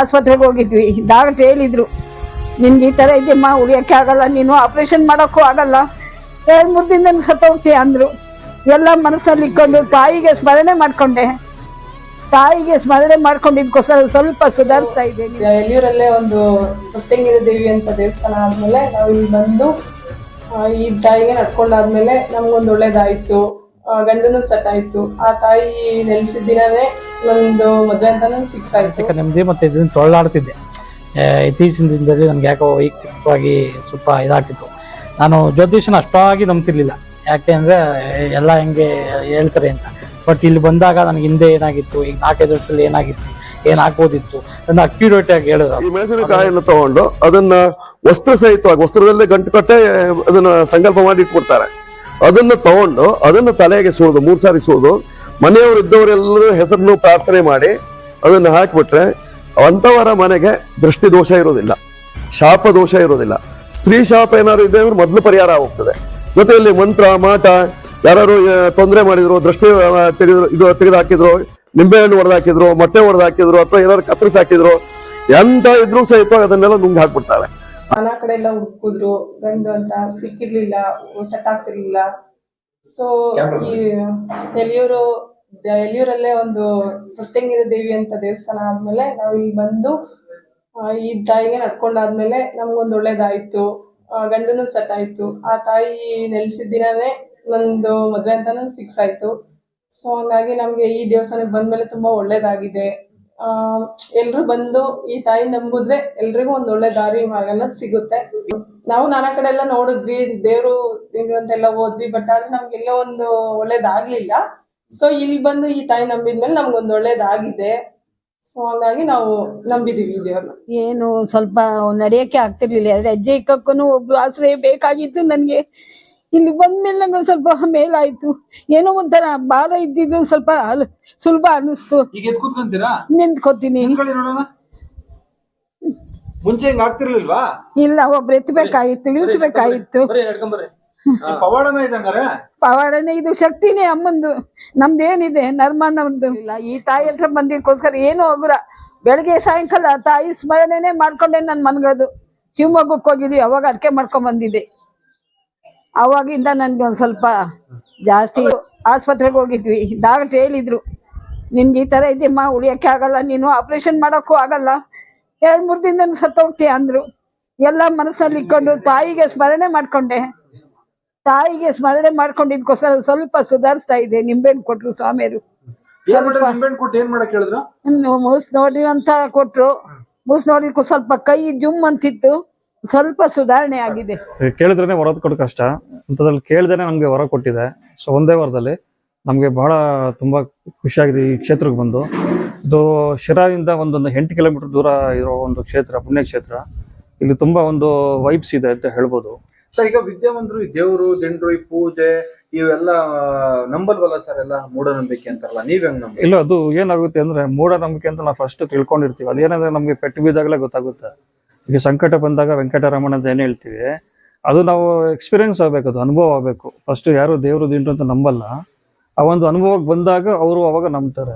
ಆಸ್ಪತ್ರೆಗೆ ಹೋಗಿದ್ವಿ. ಡಾಕ್ಟ್ರ್ ಹೇಳಿದ್ರು ನಿನ್ಗೆ ಈ ಥರ ಇದೆಯಮ್ಮ, ಉಳಿಯೋಕ್ಕೆ ಆಗಲ್ಲ, ನೀನು ಆಪ್ರೇಷನ್ ಮಾಡೋಕ್ಕೂ ಆಗಲ್ಲ. ಎರಡು ಮೂರು ದಿನದಲ್ಲಿ ಸತ್ತೋಗ್ತೀಯ ಅಂದರು. ಎಲ್ಲ ಮನಸ್ಸಲ್ಲಿ ಇಟ್ಕೊಂಡು ತಾಯಿಗೆ ಸ್ಮರಣೆ ಮಾಡ್ಕೊಂಡೆ. ತಾಯಿಗೆ ಸ್ಮರಣೆ ಮಾಡ್ಕೊಂಡಿದ್ಕೋಸ್ಕರ ಸ್ವಲ್ಪ ಸುಧಾರಿಸ್ತಾ ಇದ್ದೇನೆ. ಎಲ್ಲಿಯೂರಲ್ಲೇ ಒಂದು ಮುತ್ತಂಗಿರ ದೇವಿ ಅಂತ ದೇವಸ್ಥಾನ ಆದ್ಮೇಲೆ ನಾವು ಇಲ್ಲಿ ಬಂದು ಈ ತಾಯಿಗೆ ನಡ್ಕೊಂಡಾದ್ಮೇಲೆ ನಮ್ಗೊಂದು ಒಳ್ಳೇದಾಯ್ತು. ಗಂಡನೂ ಸೆಟ್ ಆಯ್ತು ಆ ತಾಯಿ ನೆಲೆಸಿದ ನಂದು ಮದುವೆ ಅಂತಾನೆ ಫಿಕ್ಸ್ ಆಯ್ತು. ಯಾಕಂದ್ರೆ ನೆಮ್ಮದಿ ಮತ್ತು ಇದನ್ನು ತೊಳ್ಳಾಡ್ತಿದ್ದೆ. ಇತ್ತೀಚಿನ ದಿನದಲ್ಲಿ ನನಗೆ ಯಾಕೋ ವೈಯಕ್ತಿಕವಾಗಿ ಸ್ವಲ್ಪ ಇದಾಗ್ತಿತ್ತು. ನಾನು ಜ್ಯೋತಿಷನ ಅಷ್ಟಾಗಿ ನಂಬ್ತಿರ್ಲಿಲ್ಲ. ಯಾಕೆ ಅಂದರೆ ಎಲ್ಲ ಹೆಂಗೆ ಹೇಳ್ತಾರೆ ಅಂತ. ಬಟ್ ಇಲ್ಲಿ ಬಂದಾಗ ನನಗೆ ಹಿಂದೆ ಏನಾಗಿತ್ತು ಈಗ ನಾಲ್ಕೈದು ವರ್ಷದಲ್ಲಿ ಏನಾಗಿತ್ತು ಏನಾಗ್ಬೋದಿತ್ತು ಅದನ್ನ ಅಕ್ಯುರೇಟ್ ಆಗಿ ಹೇಳಿದ್ರು. ಈ ಮೆಣಸಿನಕಾಯಿಯನ್ನು ತಗೊಂಡು ಅದನ್ನ ವಸ್ತ್ರ ಸಹಿತವಾಗಿ ವಸ್ತ್ರದಲ್ಲೇ ಗಂಟು ಕಟ್ಟೆ ಅದನ್ನ ಸಂಕಲ್ಪ ಮಾಡಿ ಇಟ್ಬಿಡ್ತಾರೆ. ಅದನ್ನ ತಗೊಂಡು ಅದನ್ನ ತಲೆಗೆ ಸುಳಿದು ಮೂರ್ ಸಾರಿ ಸುಳಿದು ಮನೆಯವರು ಇದ್ದವರೆಲ್ಲರೂ ಹೆಸರನ್ನು ಪ್ರಾರ್ಥನೆ ಮಾಡಿ ಅದನ್ನ ಹಾಕ್ಬಿಟ್ರೆ ಅಂಥವರ ಮನೆಗೆ ದೃಷ್ಟಿ ದೋಷ ಇರೋದಿಲ್ಲ, ಶಾಪ ದೋಷ ಇರೋದಿಲ್ಲ. ಸ್ತ್ರೀ ಶಾಪ ಏನಾದ್ರು ಇದೆ ಅಂದ್ರೆ ಮೊದಲು ಪರಿಹಾರ ಹೋಗ್ತದೆ. ಜೊತೆಯಲ್ಲಿ ಮಂತ್ರ, ಮಾಟ ಯಾರು ತೊಂದರೆ ಮಾಡಿದ್ರು, ದೃಷ್ಟಿ ತೆಗೆದ್ರು, ಇದು ತೆಗೆದು ಹಾಕಿದ್ರು ನಿಂಬೆಹಣ್ಣು ಹೊಡೆದು ಹಾಕಿದ್ರು ಮೊಟ್ಟೆ ಹಾಕಿದ್ರು ಅಥವಾ ಏನಾದ್ರು ಕತ್ತರಿಸಿ ಹಾಕಿದ್ರು, ಎಂತ ಇದ್ರೂ ಸಹಿತ ಅದನ್ನೆಲ್ಲ ನುಂಗ್ ಹಾಕ್ಬಿಡ್ತಾಳೆ. ಮನ ಕಡೆ ಎಲ್ಲ ಹುಡುಕಿದ್ರು ಗಂಡು ಅಂತ ಸಿಕ್ಕಿರ್ಲಿಲ್ಲ, ಸೆಟ್ ಆಗ್ತಿರ್ಲಿಲ್ಲ. ಸೊ ಈ ಎಲಿಯೂರು ಎಲಿಯೂರಲ್ಲೇ ಒಂದು ಮುತ್ತಂಗಿರ ದೇವಿ ಅಂತ ದೇವಸ್ಥಾನ ಆದ್ಮೇಲೆ ನಾವು ಇಲ್ಲಿ ಬಂದು ಆ, ಈ ತಾಯಿಗೆ ನಡ್ಕೊಂಡಾದ್ಮೇಲೆ ನಮ್ಗೊಂದು ಒಳ್ಳೇದಾಯ್ತು. ಆ, ಗಂಡನು ಸೆಟ್ ಆಯ್ತು. ಆ ತಾಯಿ ನೆಲೆಸಿದ ದಿನವೇ ನಂದು ಮದುವೆ ಅಂತಾನು ಫಿಕ್ಸ್ ಆಯ್ತು. ಸೊ ಹಂಗಾಗಿ ನಮ್ಗೆ ಈ ದೇವಸ್ಥಾನಕ್ಕೆ ಬಂದ್ಮೇಲೆ ತುಂಬಾ ಒಳ್ಳೇದಾಗಿದೆ. ಎಲ್ರು ಬಂದು ಈ ತಾಯಿ ನಂಬಿದ್ರೆ ಎಲ್ರಿಗೂ ಒಂದ್ ಒಳ್ಳೆ ದಾರಿ ಮಾರ್ಗ ಸಿಗುತ್ತೆ. ನಾವು ನಾನಾ ಕಡೆ ಎಲ್ಲ ನೋಡಿದ್ವಿ, ದೇವ್ರು ಅಂತೆಲ್ಲ ಹೋದ್ವಿ ಬಟ್ ಆದ್ರೆ ನಮ್ಗೆಲ್ಲ ಒಂದು ಒಳ್ಳೇದಾಗ್ಲಿಲ್ಲ. ಸೊ ಇಲ್ಲಿ ಬಂದು ಈ ತಾಯಿ ನಂಬಿದ್ಮೇಲೆ ನಮ್ಗೊಂದು ಒಳ್ಳೇದಾಗಿದೆ. ಸೊ ಹಂಗಾಗಿ ನಾವು ನಂಬಿದೀವಿ ದೇವ್ರನ್ನ. ಏನು ಸ್ವಲ್ಪ ನಡೆಯಕ್ಕೆ ಆಗ್ತಿರ್ಲಿಲ್ಲ. ಎರಡು ಹೆಜ್ಜೆ ಇಕ್ಕಕ್ಕೂ ಒಬ್ರು ಆಶ್ರಯ ಬೇಕಾಗಿತ್ತು ನನಗೆ. ಇಲ್ಲಿ ಬಂದ್ಮೇಲೆ ನಂಗೆ ಒಂದ್ ಸ್ವಲ್ಪ ಮೇಲಾಯ್ತು. ಏನೋ ಒಂಥರ ಭಾರ ಇದ್ದಿದ್ದು ಸ್ವಲ್ಪ ಅಲ್- ಸುಲಭ ಅನಿಸ್ತು. ಈಗ ಎದ್ ಕೂತ್ಕೊಂತೀರಾ? ನಿಂತ್ಕೋತೀನಿ. ನೋಡೋಣ? ಮುಂಚೆ ಹಿಂಗ ಆಗ್ತಿರ್ಲಿಲ್ವಾ? ಇಲ್ಲ ಒಬ್ರು ಎತ್ತಬೇಕಾಗಿತ್ತು ಇಳಿಸ್ಬೇಕಾಗಿತ್ತು ಬರ್ರಿ. ನಡ್ಕೊಂಬರ್ರಿ ಪವಾಡನ ಇದಂಗಾರೆ ಪವಾಡನೆ ಇದು ಶಕ್ತಿನೇ ಅಮ್ಮಂದು. ನಮ್ದೇನಿದೆ ನರ್ಮ ನಮ್ದು. ಇಲ್ಲ ಈ ತಾಯಿ ಹತ್ರ ಬಂದಿದ್ದಕ್ಕೋಸ್ಕರ ಏನು ಒಬ್ಬರ ಬೆಳಗ್ಗೆ ಸಾಯಂಕಾಲ ತಾಯಿ ಸ್ಮರಣೆನೆ ಮಾಡ್ಕೊಂಡೆ ನಾನು ಮನ್ಗದು ಶಿವಮೊಗ್ಗಕ್ಕೆ ಹೋಗಿದ್ವಿ ಅವಾಗ ಅದಕ್ಕೆ ಮಾಡ್ಕೊಂಡ್ ಬಂದಿದ್ದೆ. ಅವಾಗಿಂದ ನನ್ಗೆ ಒಂದ್ ಸ್ವಲ್ಪ ಜಾಸ್ತಿ ಆಸ್ಪತ್ರೆಗೆ ಹೋಗಿದ್ವಿ. ಡಾಕ್ಟರ್ ಹೇಳಿದ್ರು ನಿನ್ಗೆ ಈ ಥರ ಇದೆಯಮ್ಮ ಉಳಿಯೋಕ್ಕೆ ಆಗಲ್ಲ ನೀನು ಆಪ್ರೇಷನ್ ಮಾಡೋಕ್ಕೂ ಆಗಲ್ಲ. ಎರಡು ಮೂರು ದಿನದಲ್ಲಿ ಸತ್ತೋಗ್ತೀಯ ಅಂದರು. ಎಲ್ಲ ಮನಸ್ಸಲ್ಲಿ ಇಟ್ಕೊಂಡು ತಾಯಿಗೆ ಸ್ಮರಣೆ ಮಾಡ್ಕೊಂಡೆ. ತಾಯಿಗೆ ಸ್ಮರಣೆ ಮಾಡ್ಕೊಂಡಿದ್ಕೋಸ್ಕರ ಸ್ವಲ್ಪ ಸುಧಾರಿಸ್ತಾ ಇದೆ ನಿಂಬೆಹಣ್ಣು ಕೊಟ್ರು ಸ್ವಾಮಿಯರು ಮೂಸ್ ನೋಡಿ ಅಂತ ಕೊಟ್ರು. ಮೂಸ್ ನೋಡಿದ್ಕು ಸ್ವಲ್ಪ ಕೈ ಜುಮ್ ಅಂತಿತ್ತು. ಸ್ವಲ್ಪ ಸುಧಾರಣೆ ಆಗಿದೆ. ಕೇಳಿದ್ರೇನೆ ವರದ ಕೊಡೋ ಕಷ್ಟ. ಅಂತದ್ರಲ್ಲಿ ಕೇಳ್ದೇನೆ ನಮ್ಗೆ ಹೊರ ಕೊಟ್ಟಿದೆ. ಸೊ ಒಂದೇ ವಾರದಲ್ಲಿ ನಮಗೆ ಬಹಳ ತುಂಬಾ ಖುಷಿಯಾಗಿದೆ ಈ ಕ್ಷೇತ್ರಕ್ಕೆ ಬಂದು. ಇದು ಶಿರಾದಿಂದ ಒಂದೊಂದು ಎಂಟು ಕಿಲೋಮೀಟರ್ ದೂರ ಇರೋ ಒಂದು ಕ್ಷೇತ್ರ ಪುಣ್ಯಕ್ಷೇತ್ರ ಇಲ್ಲಿ ತುಂಬಾ ಒಂದು ವೈಬ್ಸ್ ಇದೆ ಅಂತ ಹೇಳ್ಬೋದು. ಸರ್ ಈಗ ವಿದ್ಯಾವಂತರು ಈ ದೇವರು ದಿಂಡ್ರು ಈ ಪೂಜೆ ಇವೆಲ್ಲ ನಂಬಲ್ವಲ್ಲ ಸರ್ ಎಲ್ಲ ಮೂಢನಂಬಿಕೆ ಅಂತಾರಲ್ಲ ನೀವ್ ಹೆಂಗ್ ನಂಬ? ಇಲ್ಲ ಅದು ಏನಾಗುತ್ತೆ ಅಂದ್ರೆ ಮೂಢನಂಬಿಕೆ ಅಂತ ನಾವು ಫಸ್ಟ್ ತಿಳ್ಕೊಂಡಿರ್ತೀವಿ. ಅದೇನಂದ್ರೆ ನಮ್ಗೆ ಪೆಟ್ಟು ಬಿದ್ದಾಗಲೇ ಗೊತ್ತಾಗುತ್ತೆ. ಈಗ ಸಂಕಟ ಬಂದಾಗ ವೆಂಕಟರಮಣ ಅಂತ ಏನು ಹೇಳ್ತೀವಿ, ಅದು ನಾವು ಎಕ್ಸ್ಪೀರಿಯನ್ಸ್ ಆಗಬೇಕು, ಅದು ಅನುಭವ ಆಗಬೇಕು. ಫಸ್ಟ್ ಯಾರು ದೇವರು ದಿಂಡ್ರು ಅಂತ ನಂಬಲ್ಲ. ಆ ಒಂದು ಅನುಭವಕ್ಕೆ ಬಂದಾಗ ಅವರು ಅವಾಗ ನಂಬ್ತಾರೆ.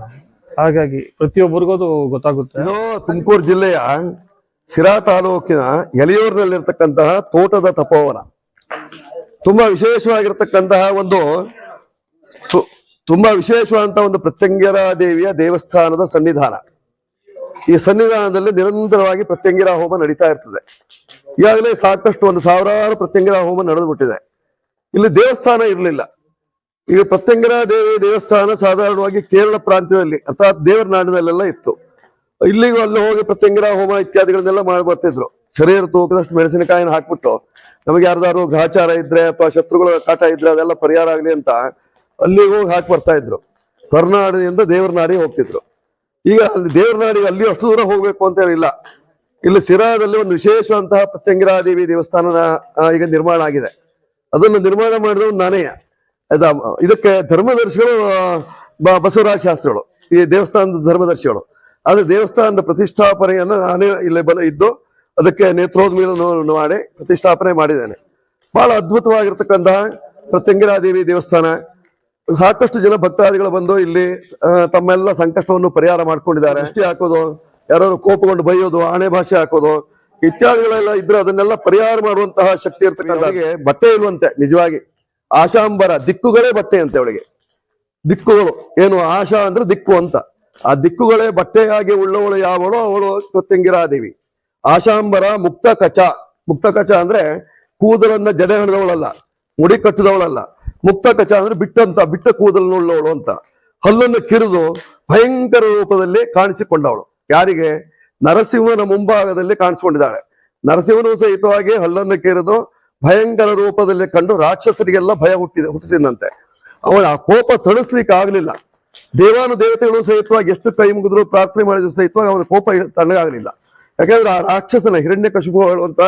ಹಾಗಾಗಿ ಪ್ರತಿಯೊಬ್ಬರಿಗೂ ಅದು ಗೊತ್ತಾಗುತ್ತೆ. ತುಮಕೂರು ಜಿಲ್ಲೆಯ ಸಿರಾ ತಾಲೂಕಿನ ಎಲೆಯೂರಿನಲ್ಲಿರ್ತಕ್ಕಂತಹ ತೋಟದ ತಪೋವನ. ತುಂಬಾ ವಿಶೇಷವಾಗಿರ್ತಕ್ಕಂತಹ ಒಂದು ತುಂಬಾ ವಿಶೇಷವಾದಂತಹ ಒಂದು ಪ್ರತ್ಯಂಗರ ದೇವಿಯ ದೇವಸ್ಥಾನದ ಸನ್ನಿಧಾನ. ಈ ಸನ್ನಿಧಾನದಲ್ಲಿ ನಿರಂತರವಾಗಿ ಪ್ರತ್ಯಂಗಿರ ಹೋಮ ನಡೀತಾ ಇರ್ತದೆ. ಈಗಾಗಲೇ ಸಾಕಷ್ಟು ಒಂದು ಸಾವಿರಾರು ಪ್ರತ್ಯಂಗಿರ ಹೋಮ ನಡೆದು ಬಿಟ್ಟಿದೆ ಇಲ್ಲಿ ದೇವಸ್ಥಾನ ಇರಲಿಲ್ಲ. ಈಗ ಪ್ರತ್ಯಂಗಿರ ದೇವಿ ದೇವಸ್ಥಾನ ಸಾಧಾರಣವಾಗಿ ಕೇರಳ ಪ್ರಾಂತ್ಯದಲ್ಲಿ ಅರ್ಥಾತ್ ದೇವರ ನಾಡಿನಲ್ಲೆಲ್ಲ ಇತ್ತು. ಇಲ್ಲಿಗೂ ಅಲ್ಲಿ ಹೋಗಿ ಪ್ರತ್ಯಂಗಿರ ಹೋಮ ಇತ್ಯಾದಿಗಳನ್ನೆಲ್ಲ ಮಾಡಿ ಬರ್ತಿದ್ರು. ಶರೀರ ತೂಕದಷ್ಟು ಮೆಣಸಿನಕಾಯಿನ ಹಾಕ್ಬಿಟ್ಟು ನಮಗೆ ಯಾರ್ದಾರು ಗ್ರಹಚಾರ ಇದ್ರೆ ಅಥವಾ ಶತ್ರುಗಳ ಕಾಟ ಇದ್ರೆ ಅದೆಲ್ಲ ಪರಿಹಾರ ಆಗಲಿ ಅಂತ ಅಲ್ಲಿಗೆ ಹೋಗಿ ಹಾಕಿ ಬರ್ತಾ ಇದ್ರು. ಕರ್ನಾಟಕದಿಂದ ದೇವರ ನಾಡಿಗೆ ಹೋಗ್ತಿದ್ರು. ಈಗ ಅಲ್ಲಿ ದೇವ್ರ ನಾಡಿಗೆ ಅಲ್ಲಿ ಅಷ್ಟು ದೂರ ಹೋಗ್ಬೇಕು ಅಂತ ಏನಿಲ್ಲ. ಇಲ್ಲಿ ಸಿರಾದಲ್ಲಿ ಒಂದು ವಿಶೇಷವಂತಹ ಪ್ರತ್ಯಂಗಿರಾದೇವಿ ದೇವಸ್ಥಾನ ಈಗ ನಿರ್ಮಾಣ ಆಗಿದೆ. ಅದನ್ನು ನಿರ್ಮಾಣ ಮಾಡಿದವ್ ನಾನೇ. ಇದಕ್ಕೆ ಧರ್ಮದರ್ಶಿಗಳು ಬಸವರಾಜ ಶಾಸ್ತ್ರಿಗಳು, ಈ ದೇವಸ್ಥಾನದ ಧರ್ಮದರ್ಶಿಗಳು. ಆದ್ರೆ ದೇವಸ್ಥಾನದ ಪ್ರತಿಷ್ಠಾಪನೆಯನ್ನು ನಾನೇ ಇಲ್ಲಿ ಬಲ ಇದ್ದು, ಅದಕ್ಕೆ ನೇತ್ರೋದ್ಮೀಲನವನ್ನು ಮಾಡಿ ಪ್ರತಿಷ್ಠಾಪನೆ ಮಾಡಿದ್ದೇನೆ. ಬಹಳ ಅದ್ಭುತವಾಗಿರ್ತಕ್ಕಂತಹ ಪ್ರತ್ಯಂಗಿರಾದೇವಿ ದೇವಸ್ಥಾನ. ಸಾಕಷ್ಟು ಜನ ಭಕ್ತಾದಿಗಳು ಬಂದು ಇಲ್ಲಿ ತಮ್ಮೆಲ್ಲ ಸಂಕಷ್ಟವನ್ನು ಪರಿಹಾರ ಮಾಡ್ಕೊಂಡಿದ್ದಾರೆ. ಅಷ್ಟೇ ಹಾಕೋದು ಯಾರು ಕೋಪಗೊಂಡು ಬೈಯೋದು ಆಣೆ ಭಾಷೆ ಹಾಕೋದು ಇತ್ಯಾದಿಗಳೆಲ್ಲ ಇದ್ರೆ ಅದನ್ನೆಲ್ಲ ಪರಿಹಾರ ಮಾಡುವಂತಹ ಶಕ್ತಿ ಇರ್ತಕ್ಕಂಥ ಅವಳಿಗೆ ಬಟ್ಟೆ ಇಲ್ವಂತೆ ನಿಜವಾಗಿ. ಆಶಾಂಬರ ದಿಕ್ಕುಗಳೇ ಬಟ್ಟೆ ಅಂತೆ ಅವಳಿಗೆ. ದಿಕ್ಕುಗಳು ಏನು ಆಶಾ ಅಂದ್ರೆ ದಿಕ್ಕು ಅಂತ. ಆ ದಿಕ್ಕುಗಳೇ ಬಟ್ಟೆಯಾಗಿ ಉಳ್ಳವಳು ಯಾವಳು ಅವಳು ಕೃತ್ಯಂಗಿರಾದೇವಿ ಆಶಾಂಬರ ಮುಕ್ತ ಕಚ ಮುಕ್ತ ಕಚ ಅಂದ್ರೆ ಕೂದಲನ್ನ ಜಡೆ ಹಿಡಿದವಳಲ್ಲ ಮುಡಿ ಕಟ್ಟಿದವಳಲ್ಲ. ಮುಕ್ತ ಕಚ ಅಂದ್ರೆ ಬಿಟ್ಟಂತ ಬಿಟ್ಟ ಕೂದಲನ್ನುಳ್ಳವಳು ಅಂತ. ಹಲ್ಲನ್ನು ಕಿರಿದು ಭಯಂಕರ ರೂಪದಲ್ಲಿ ಕಾಣಿಸಿಕೊಂಡವಳು. ಯಾರಿಗೆ? ನರಸಿಂಹನ ಮುಂಭಾಗದಲ್ಲಿ ಕಾಣಿಸಿಕೊಂಡಿದ್ದಾಳೆ. ನರಸಿಂಹನು ಸಹಿತವಾಗಿ ಹಲ್ಲನ್ನು ಕಿರಿದು ಭಯಂಕರ ರೂಪದಲ್ಲಿ ಕಂಡು ರಾಕ್ಷಸರಿಗೆಲ್ಲ ಭಯ ಹುಟ್ಟಿದೆ, ಹುಟ್ಟಿಸಿದಂತೆ. ಅವಳ ಕೋಪ ತಣಿಸ್ಲಿಕ್ಕೆ ಆಗ್ಲಿಲ್ಲ ದೇವಾನು ದೇವತೆಗಳು ಸಹಿತವಾಗಿ ಎಷ್ಟು ಕೈ ಮುಗಿದ್ರು ಪ್ರಾರ್ಥನೆ ಮಾಡಿದ್ರು ಸಹಿತವಾಗಿ ಅವನ ಕೋಪ ತಣ್ಣಗಾಗಲಿಲ್ಲ. ಯಾಕಂದ್ರೆ ಆ ರಾಕ್ಷಸನ ಹಿರಣ್ಯ ಕಶುಭ ಹೇಳುವಂತ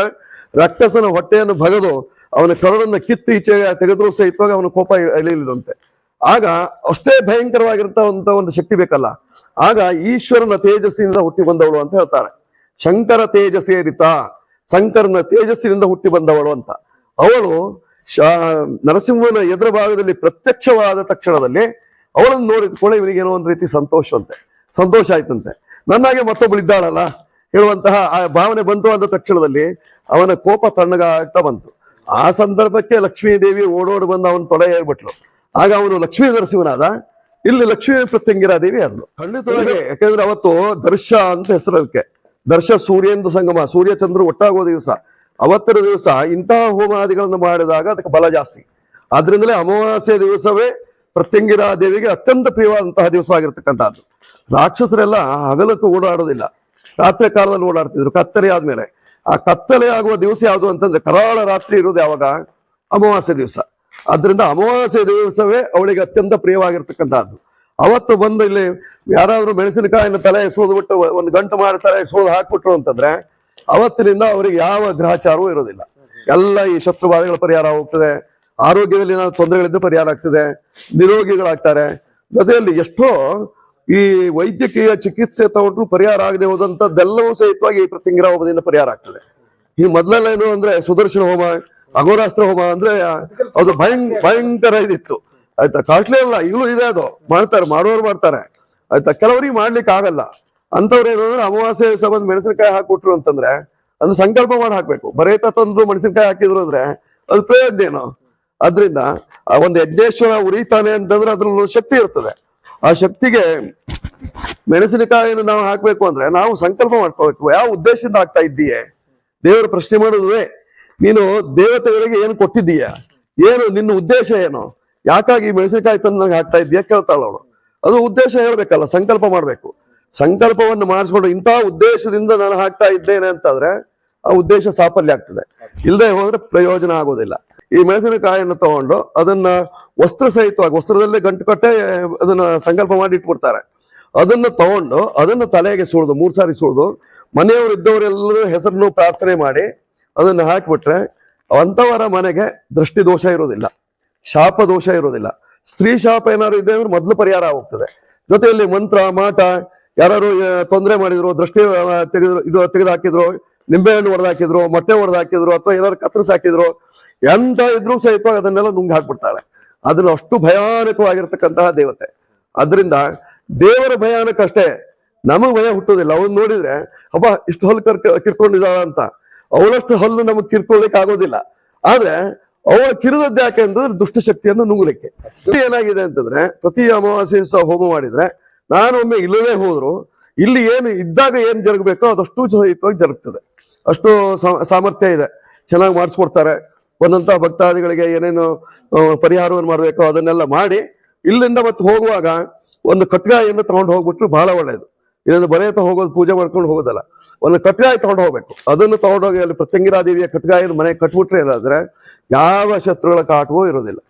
ರಾಕ್ಷಸನ ಹೊಟ್ಟೆಯನ್ನು ಬಗದು ಅವನ ಕರುಳನ್ನ ಕಿತ್ತು ಈಚೆ ತೆಗೆದ್ರು ಸಹಿತವಾಗ ಅವನ ಕೋಪ ಇಳಿಯಲಿಲ್ಲಂತೆ ಆಗ ಅಷ್ಟೇ ಭಯಂಕರವಾಗಿರಂತ ಒಂದು ಶಕ್ತಿ ಬೇಕಲ್ಲ. ಆಗ ಈಶ್ವರನ ತೇಜಸ್ಸಿನಿಂದ ಹುಟ್ಟಿ ಬಂದವಳು ಅಂತ ಹೇಳ್ತಾರೆ. ಶಂಕರ ತೇಜಸ್ಸೇರಿತ ಶಂಕರನ ತೇಜಸ್ಸಿನಿಂದ ಹುಟ್ಟಿ ಬಂದವಳು ಅಂತ. ಅವಳು ನರಸಿಂಹನ ಎದುರ ಭಾಗದಲ್ಲಿ ಪ್ರತ್ಯಕ್ಷವಾದ ತಕ್ಷಣದಲ್ಲಿ ಅವಳನ್ನು ನೋಡಿದ ಕೂಡ ಇವನಿಗೆ ಏನೋ ಒಂದು ರೀತಿ ಸಂತೋಷ ಅಂತೆ ಸಂತೋಷ ಆಯ್ತಂತೆ. ನನ್ನಾಗೆ ಮತ್ತೊಬ್ಬಳು ಇದ್ದಾಳಲ್ಲ ಹೇಳುವಂತಹ ಆ ಭಾವನೆ ಬಂತು ಅಂದ ತಕ್ಷಣದಲ್ಲಿ ಅವನ ಕೋಪ ತಣ್ಣಗಾಗ್ತಾ ಬಂತು. ಆ ಸಂದರ್ಭಕ್ಕೆ ಲಕ್ಷ್ಮೀ ದೇವಿ ಓಡೋಡಿ ಬಂದು ಅವನು ತೊಡೆ ಹೇಳ್ಬಿಟ್ಲು. ಆಗ ಅವನು ಲಕ್ಷ್ಮೀ ನರಸಿಂಹನಾದ ಇಲ್ಲಿ ಲಕ್ಷ್ಮೀ ಪ್ರತ್ಯಂಗಿರಾ ದೇವಿ ಅದ್ಲು ಖಂಡಿತವಾಗಿ. ಯಾಕಂದ್ರೆ ಅವತ್ತು ದರ್ಶ ಅಂತ ಹೆಸರು ಅದಕ್ಕೆ ದರ್ಶ ಸೂರ್ಯೇಂದು ಸಂಗಮ ಸೂರ್ಯ ಚಂದ್ರ ಒಟ್ಟಾಗೋ ದಿವಸ. ಅವತ್ತರ ದಿವಸ ಇಂತಹ ಹೋಮಾದಿಗಳನ್ನು ಮಾಡಿದಾಗ ಅದಕ್ಕೆ ಬಲ ಜಾಸ್ತಿ. ಆದ್ರಿಂದಲೇ ಅಮಾವಾಸ್ಯ ದಿವಸವೇ ಪ್ರತ್ಯಂಗಿರಾ ದೇವಿಗೆ ಅತ್ಯಂತ ಪ್ರಿಯವಾದಂತಹ ದಿವಸವಾಗಿರ್ತಕ್ಕಂಥದ್ದು. ರಾಕ್ಷಸರೆಲ್ಲ ಹಗಲಕ್ಕೆ ಓಡಾಡೋದಿಲ್ಲ ರಾತ್ರಿ ಕಾಲದಲ್ಲಿ ಓಡಾಡ್ತಿದ್ರು ಕತ್ತರಿ ಆದ್ಮೇಲೆ. ಆ ಕತ್ತಲೆ ಆಗುವ ದಿವಸ ಯಾವುದು ಅಂತಂದ್ರೆ ಕರಾಳ ರಾತ್ರಿ ಇರೋದು ಯಾವಾಗ? ಅಮಾವಾಸ್ಯ ದಿವಸ. ಅದರಿಂದ ಅಮಾವಾಸ್ಯ ದಿವಸವೇ ಅವಳಿಗೆ ಅತ್ಯಂತ ಪ್ರಿಯವಾಗಿರ್ತಕ್ಕಂಥದ್ದು ಅವತ್ತು ಬಂದು ಇಲ್ಲಿ ಯಾರಾದ್ರೂ ಮೆಣಸಿನಕಾಯಿನ ತಲೆ ಎಸೋದು ಬಿಟ್ಟು ಒಂದು ಗಂಟು ಮಾಡಿ ತಲೆ ಎಸೋದು ಹಾಕ್ಬಿಟ್ರು ಅಂತಂದ್ರೆ ಅವತ್ತಿನಿಂದ ಅವರಿಗೆ ಯಾವ ಗ್ರಹಚಾರವೂ ಇರೋದಿಲ್ಲ ಎಲ್ಲ ಈ ಶತ್ರು ಬಾಧೆಗಳ ಪರಿಹಾರ ಹೋಗ್ತದೆ. ಆರೋಗ್ಯದಲ್ಲಿ ಏನಾದ್ರು ಪರಿಹಾರ ಆಗ್ತದೆ. ನಿರೋಗಿಗಳಾಗ್ತಾರೆ. ಜೊತೆಯಲ್ಲಿ ಎಷ್ಟೋ ಈ ವೈದ್ಯಕೀಯ ಚಿಕಿತ್ಸೆ ತಗೊಂಡ್ರು ಪರಿಹಾರ ಆಗದೆ ಹೋದಂತದ್ದೆಲ್ಲವೂ ಸಹಿತವಾಗಿ ಈ ಪ್ರತಿಂಗಿರ ಹೋಮದಿಂದ ಪರಿಹಾರ ಆಗ್ತದೆ. ಈ ಮೊದಲೆಲ್ಲ ಏನು ಅಂದ್ರೆ ಸುದರ್ಶನ ಹೋಮ, ಅಘೋರಾಸ್ತ್ರ ಹೋಮ ಅಂದ್ರೆ ಅದು ಭಯಂ ಭಯಂಕರ ಇದಿತ್ತು. ಆಯ್ತಾ? ಕಾಸ್ಟ್ಲಿ ಅಲ್ಲ, ಈಗಲೂ ಇದೆ ಅದು. ಮಾಡ್ತಾರೆ ಮಾಡೋರು ಮಾಡ್ತಾರೆ. ಆಯ್ತಾ? ಕೆಲವರಿಗೆ ಮಾಡ್ಲಿಕ್ಕೆ ಆಗಲ್ಲ. ಅಂತವ್ರು ಏನು ಅಂದ್ರೆ ಅಮಾವಾಸ್ಯೆ ಸಂಬಂಧ ಮೆಣಸಿನಕಾಯಿ ಹಾಕ್ಬಿಟ್ರು ಅಂತಂದ್ರೆ ಅದು ಸಂಕಲ್ಪ ಮಾಡಿ ಹಾಕ್ಬೇಕು. ಬರೇತ ತಂದು ಮೆಣಸಿನಕಾಯಿ ಹಾಕಿದ್ರು ಅಂದ್ರೆ ಅದು ಪ್ರಯೋಜನ ಏನು? ಅದ್ರಿಂದ ಒಂದು ಯಜ್ಞೇಶ್ವರ ಉರಿತಾನೆ ಅಂತಂದ್ರೆ ಅದ್ರಲ್ಲಿ ಶಕ್ತಿ ಇರ್ತದೆ. ಆ ಶಕ್ತಿಗೆ ಮೆಣಸಿನಕಾಯಿಯನ್ನು ನಾವು ಹಾಕ್ಬೇಕು ಅಂದ್ರೆ ನಾವು ಸಂಕಲ್ಪ ಮಾಡ್ಕೋಬೇಕು ಯಾವ ಉದ್ದೇಶದಿಂದ ಆಗ್ತಾ ಇದ್ದೀಯ? ದೇವರು ಪ್ರಶ್ನೆ ಮಾಡೋದೇ ನೀನು ದೇವತೆಗಳಿಗೆ ಏನು ಕೊಟ್ಟಿದ್ದೀಯ? ಏನು, ನಿನ್ನ ಉದ್ದೇಶ ಏನು? ಯಾಕಾಗಿ ಮೆಣಸಿನಕಾಯಿ ತಂದು ನಂಗೆ ಹಾಕ್ತಾ ಇದ್ದೀಯ? ಕೇಳ್ತಾಳ ಅವಳು. ಅದು ಉದ್ದೇಶ ಹೇಳ್ಬೇಕಲ್ಲ, ಸಂಕಲ್ಪ ಮಾಡ್ಬೇಕು. ಸಂಕಲ್ಪವನ್ನು ಮಾಡಿಸ್ಕೊಂಡು ಇಂತಹ ಉದ್ದೇಶದಿಂದ ನಾನು ಹಾಕ್ತಾ ಇದ್ದೇನೆ ಅಂತಂದ್ರೆ ಆ ಉದ್ದೇಶ ಸಾಫಲ್ಯ ಆಗ್ತದೆ. ಇಲ್ಲದೆ ಹೋದ್ರೆ ಪ್ರಯೋಜನ ಆಗೋದಿಲ್ಲ. ಈ ಮೆಣಸಿನಕಾಯಿಯನ್ನು ತಗೊಂಡು ಅದನ್ನ ವಸ್ತ್ರ ಸಹಿತವಾಗಿ, ವಸ್ತ್ರದಲ್ಲೇ ಗಂಟು ಕಟ್ಟೆ ಅದನ್ನ ಸಂಕಲ್ಪ ಮಾಡಿ ಇಟ್ಬಿಡ್ತಾರೆ. ಅದನ್ನ ತಗೊಂಡು ಅದನ್ನ ತಲೆಗೆ ಸುಳಿದು ಮೂರ್ ಸಾರಿ ಸುಳಿದು ಮನೆಯವರು ಇದ್ದವರೆಲ್ಲರೂ ಹೆಸರನ್ನು ಪ್ರಾರ್ಥನೆ ಮಾಡಿ ಅದನ್ನ ಹಾಕಿಬಿಟ್ರೆ ಅಂಥವರ ಮನೆಗೆ ದೃಷ್ಟಿ ದೋಷ ಇರೋದಿಲ್ಲ ಶಾಪ ದೋಷ ಇರೋದಿಲ್ಲ ಸ್ತ್ರೀ ಶಾಪ ಏನಾದ್ರು ಇದೆ ಅಂದ್ರೆ ಮೊದಲು ಪರಿಹಾರ ಆಗ್ತದೆ ಜೊತೆಯಲ್ಲಿ ಮಂತ್ರ, ಮಾಟ ಯಾರು ತೊಂದರೆ ಮಾಡಿದ್ರು, ದೃಷ್ಟಿ ತೆಗೆದ್ರು, ಇದು ತೆಗೆದು ಹಾಕಿದ್ರು ನಿಂಬೆಹಣ್ಣು ಹೊಡೆದು ಹಾಕಿದ್ರು ಮೊಟ್ಟೆ ಹೊಡೆದು ಹಾಕಿದ್ರು ಅಥವಾ ಏನಾದ್ರು ಕತ್ತರಿಸಿ ಹಾಕಿದ್ರು ಎಂತ ಇದ್ರೂ ಸಹಿತ ಅದನ್ನೆಲ್ಲ ನುಂಗಿ ಹಾಕ್ಬಿಡ್ತಾಳೆ. ಅದನ್ನ ಅಷ್ಟು ಭಯಾನಕವಾಗಿರ್ತಕ್ಕಂತಹ ದೇವತೆ. ಅದರಿಂದ ದೇವರ ಭಯಾನಕ ಅಷ್ಟೇ. ನಮಗ್ ಭಯ ಹುಟ್ಟೋದಿಲ್ಲ ಅವನ್ ನೋಡಿದ್ರೆ, ಅಬ್ಬ, ಇಷ್ಟು ಹಲ್ಲು ಕರ್ ಕಿರ್ಕೊಂಡಿದ್ದಾಳ ಅಂತ. ಅವಳಷ್ಟು ಹಲ್ಲು ನಮಗ್ ಕಿರ್ಕೊಳ್ಳಿಕ್ ಆಗೋದಿಲ್ಲ. ಆದ್ರೆ, ಅವಳ ಕಿರಿದದ್ದು ಯಾಕೆ ಅಂತಂದ್ರೆ ದುಷ್ಟಶಕ್ತಿಯನ್ನು ನುಂಗಲಿಕ್ಕೆ. ಏನಾಗಿದೆ ಅಂತಂದ್ರೆ, ಪ್ರತಿ ಅಮಾವಾಸ್ಯ ಸಹ ಹೋಮ ಮಾಡಿದ್ರೆ ನಾನು ಒಮ್ಮೆ ಇಲ್ಲದೆ ಹೋದ್ರು, ಇಲ್ಲಿ ಏನು ಇದ್ದಾಗ ಏನ್ ಜರುಗಬೇಕೋ ಅದಷ್ಟು ಸಹಿತವಾಗಿ ಜರುಗ್ತದೆ. ಅಷ್ಟು ಸಾಮರ್ಥ್ಯ ಇದೆ. ಚೆನ್ನಾಗಿ ಮಾಡಿಸ್ಕೊಡ್ತಾರೆ. ಬಂದಂತ ಭಕ್ತಾದಿಗಳಿಗೆ ಏನೇನು ಪರಿಹಾರವನ್ನು ಮಾಡಬೇಕು ಅದನ್ನೆಲ್ಲ ಮಾಡಿ ಇಲ್ಲಿಂದ ಮತ್ತೆ ಹೋಗುವಾಗ ಒಂದು ಕಟ್ಗಾಯನ್ನು ತಗೊಂಡು ಹೋಗ್ಬಿಟ್ರು ಬಹಳ ಒಳ್ಳೆಯದು ಇದನ್ನು ಬರೆಯತ ಹೋಗೋದು, ಪೂಜೆ ಮಾಡ್ಕೊಂಡು ಹೋಗೋದಲ್ಲ. ಒಂದು ಕಟ್ಗಾಯಿ ತಗೊಂಡು ಹೋಗ್ಬೇಕು. ಅದನ್ನು ತಗೊಂಡೋಗಿ ಅಲ್ಲಿ ಪ್ರತ್ಯಂಗಿರಾದೇವಿಯ ಕಟ್ಗಾಯಿನ ಮನೆ ಕಟ್ಬಿಟ್ರೆ ಏನಾದ್ರೆ ಯಾವ ಶತ್ರುಗಳ ಕಾಟವೂ ಇರೋದಿಲ್ಲ.